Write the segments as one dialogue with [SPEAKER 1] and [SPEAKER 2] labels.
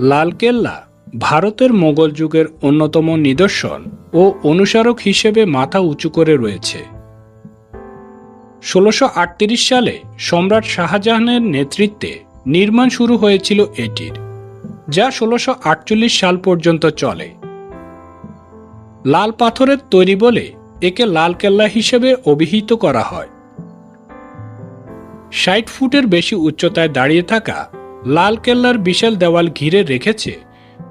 [SPEAKER 1] লালকেল্লা ভারতের মোগল যুগের অন্যতম নিদর্শন ও অনুসারক হিসেবে মাথা উঁচু করে রয়েছে। ষোলোশো সালে সম্রাট শাহজাহানের নেতৃত্বে নির্মাণ শুরু হয়েছিল এটির, যা ষোলোশো সাল পর্যন্ত চলে। লাল পাথরের তৈরি বলে একে লালকেল্লা হিসেবে অভিহিত করা হয়। ষাট ফুটের বেশি উচ্চতায় দাঁড়িয়ে থাকা লালকেল্লার বিশাল দেওয়াল ঘিরে রেখেছে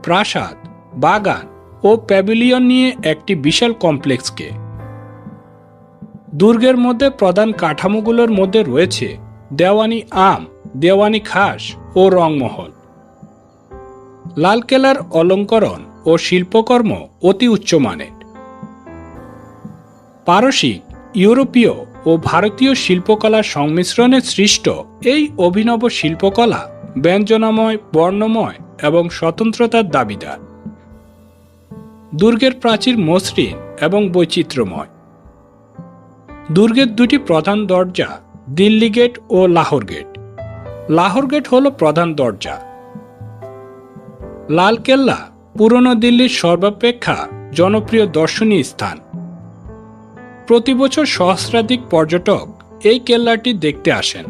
[SPEAKER 1] প্রাসাদ, বাগান ও প্যাভিলিয়ন নিয়ে একটি বিশাল কমপ্লেক্সকে। দুর্গের মধ্যে প্রধান কাঠামোগুলোর মধ্যে রয়েছে দেওয়ানি আম, দেওয়ানি খাস ও রংমহল। লালকেল্লার অলঙ্করণ ও শিল্পকর্ম অতি উচ্চমানের পারসিক, ইউরোপীয় ও ভারতীয় শিল্পকলার সংমিশ্রণে সৃষ্ট এই অভিনব শিল্পকলা ব্যঞ্জনাময়, বর্ণময় এবং স্বতন্ত্রতার দাবিদার। দুর্গের প্রাচীর মসৃণ এবং বৈচিত্র্যময়। দুর্গের দুটি প্রধান দরজা দিল্লি গেট ও লাহোর গেট। লাহোর গেট হল প্রধান দরজা। লালকেল্লা পুরনো দিল্লির সর্বাপেক্ষা জনপ্রিয় দর্শনীয় স্থান। প্রতি বছর সহস্রাধিক পর্যটক এই কেল্লাটি দেখতে আসেন।